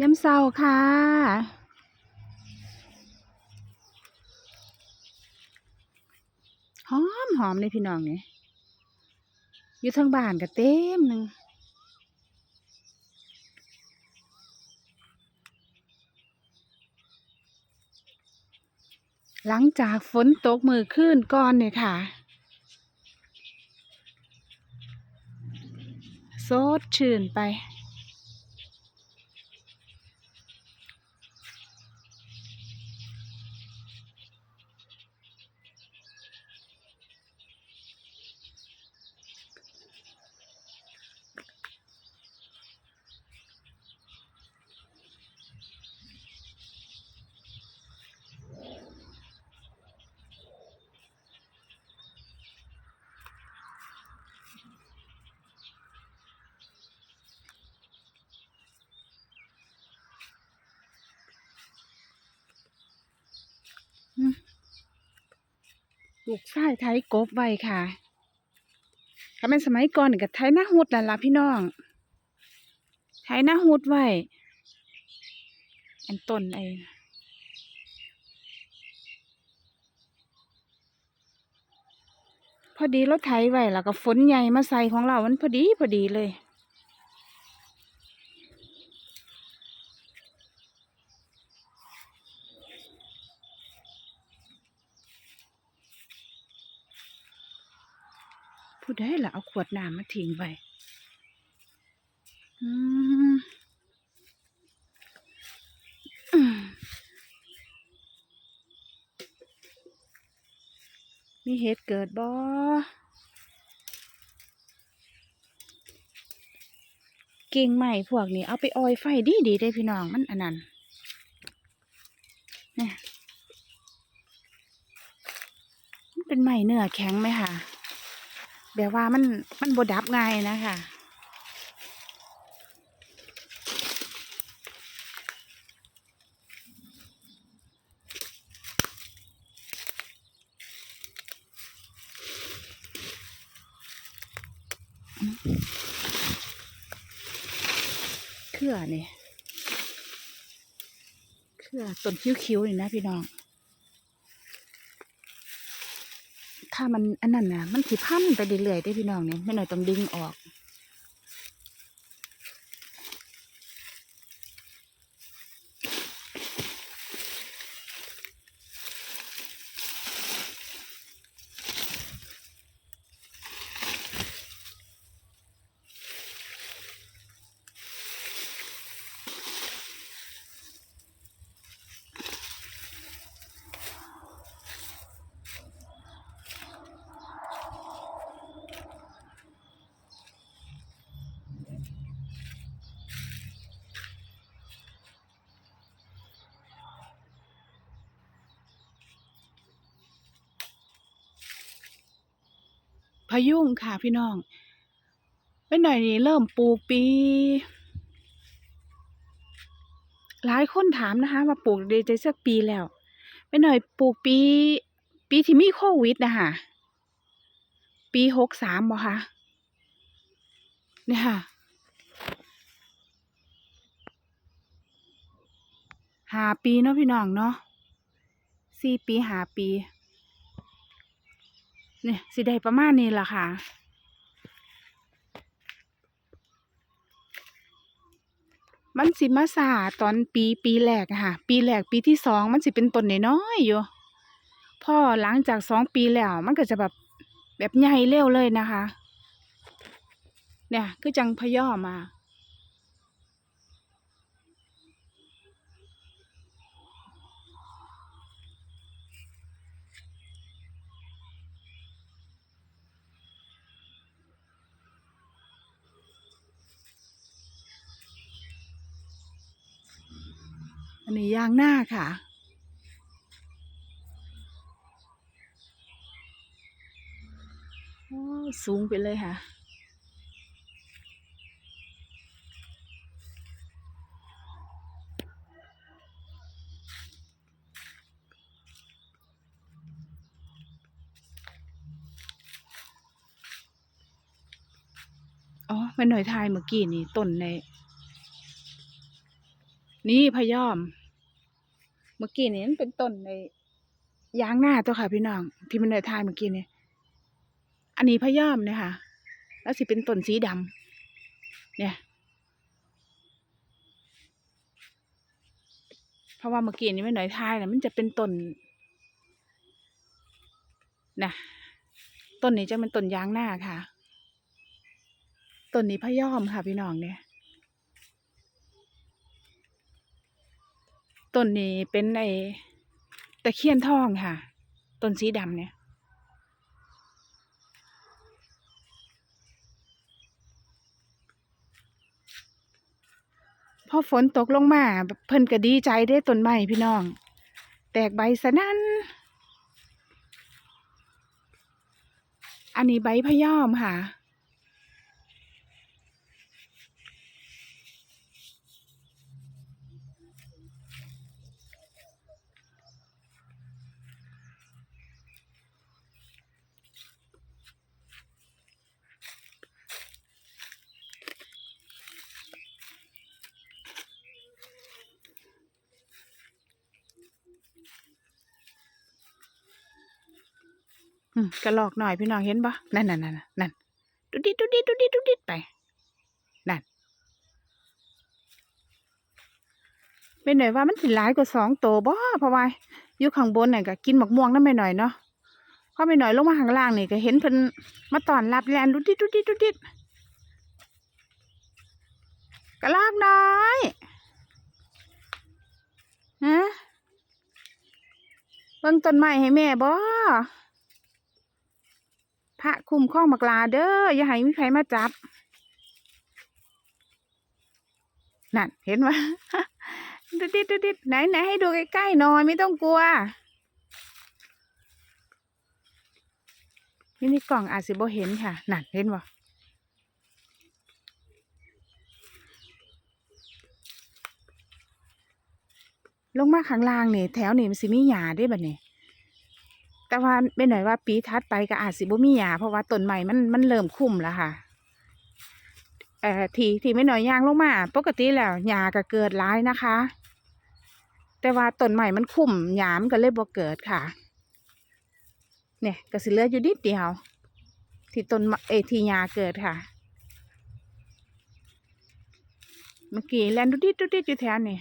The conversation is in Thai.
ยำเศร้าค่ะ หอมหอมเลยพี่น้องเนี่ยอยู่ทางบ้านก็เต็มหนึ่งหลังจากฝนตกมือขึ้นก่อนเนี่ยค่ะโซดชื่นไป ลูกชายไทยกบไว้ค่ะถ้าเป็นสมัยก่อนนี่ก็ไทยหน้าหุดนั่นล่ะพี่น้อง ไทยหน้าหุดไว้ อันต้นไอ้พอดีรถไถไว้แล้วก็ฝนใหญ่มาใส่ของเรา มันพอดีพอดีเลย ผู้ใดล่ะเอาขวดน้ำมาทิ้งไว้มีเหตุเกิดบ่กิ่งใหม่พวกนี้เอาไปออยไฟดีดีได้พี่น้องมันอันนั้นเนี่ยมันเป็นใหม่เนื้อแข็งไหมคะ แบบว่ามันมันบดับง่ายนะคะเครือนี่เครือต้นคิ้วๆนี่นะพี่น้อง ถ้ามันอันนั้นนะมันสิพันไปเรื่อยๆได้พี่น้องเนี่ยไม่หน่อยต้องดึงออก ยุงค่ะพี่น้องไม่หน่อยนี่เริ่มปลูกปี หลายคนถามนะคะว่าปลูกได้จะสักปีแล้วไม่หน่อยปลูกปี ปีที่มีโควิดนะคะปีหกสามบ่คะเนี่ยค่ะหาปีเนาะพี่น้องเนาะสี่ปีหาปี เนี่ยสิได้ประมาณนี้ล่ะค่ะมันสิมาสาตอนปีปีแรกอะค่ะ ปีแรกปีที่สองมันสิเป็นต้นน้อยๆอยู่พอหลังจากสองปีแล้ว มันก็จะแบบแบบใหญ่เร็วเลยนะคะ เนี่ยคือจังพย่อมา อันนี้ยางหน้าค่ะ สูงไปเลยค่ะอ๋อเป็นหน่อยทายเมื่อกี้นี่ต้นใน นี่พยอม เมื่อกี้นี่มันเป็นต้นในยางหน้าตัวค่ะพี่น้อง ที่มันได้ทายเมื่อกี้นี่อันนี้พยอมเนี่ยค่ะ แล้วสิเป็นต้นสีดำเนี่ย เพราะว่าเมื่อกี้นี้ไม่หน่อยทายนะมันจะเป็นต้นนะต้นนี้จะเป็นต้นยางหน้าค่ะ ต้นนี้พยอมค่ะพี่น้องเนี่ย ต้นนี้เป็นไอตะเคียนทองค่ะ ต้นสีดำเนี่ย พอฝนตกลงมา เพิ่นก็ดีใจได้ต้นไม้พี่น้อง แตกใบสะนั่นอันนี้ใบพะยอมค่ะ กระลอกหน่อยพี่น้องเห็นปะนั่นนั่นนั่นนั่นดุดิดดุดิดดุดิดดุดิดไป นั่นเป็นหน่อยว่ามันสิหลายกว่าสองโตวบ่เพราะว่าอยู่ข้างบนน่ะก็กินหมกม่วงนั่นไปหน่อยเนาะพอไปหน่อยลงมาข้างล่างนี่ก็เห็นเพิ่นมาตอนรับแลนดุดิดดุดิดดุดิดกระลอกน้อยฮะเบิ่งต้นไม้ให้แม่บ่ ระคุ้มครองบักลาเด้ออย่าให้มีใครมาจับนั่นเห็นไหมดูดิดดิไหนไหนให้ดูใกล้ๆหน่อยไม่ต้องกลัวนี่นี่กล่องอาจสิบ่เห็นค่ะนั่นเห็นบ่ลงมาข้างล่างนี่แถวนี่มันสิมีหญ้าเด้วยบัดนี้ แต่ว่าเป็นหน่อยว่าปีทัดไปก็อาจสิบ่มีหญ้าเพราะว่าต้นใหม่มันมันเริ่มคุ้มแล้วค่ะเอ่อทีที่ไม่หน่อยย่างลงมา ปกติแล้วหญ้าก็เกิดหลายนะคะ แต่ว่าต้นใหม่มันคุ้มหญ้ามันก็เลยบ่เกิดค่ะ เนี่ยก็สิเหลืออยู่นิดเดียว ที่ต้นเอทีหญ้าเกิดค่ะ เมื่อกี้แลนดูดิดดูดิดอยู่แถวนี่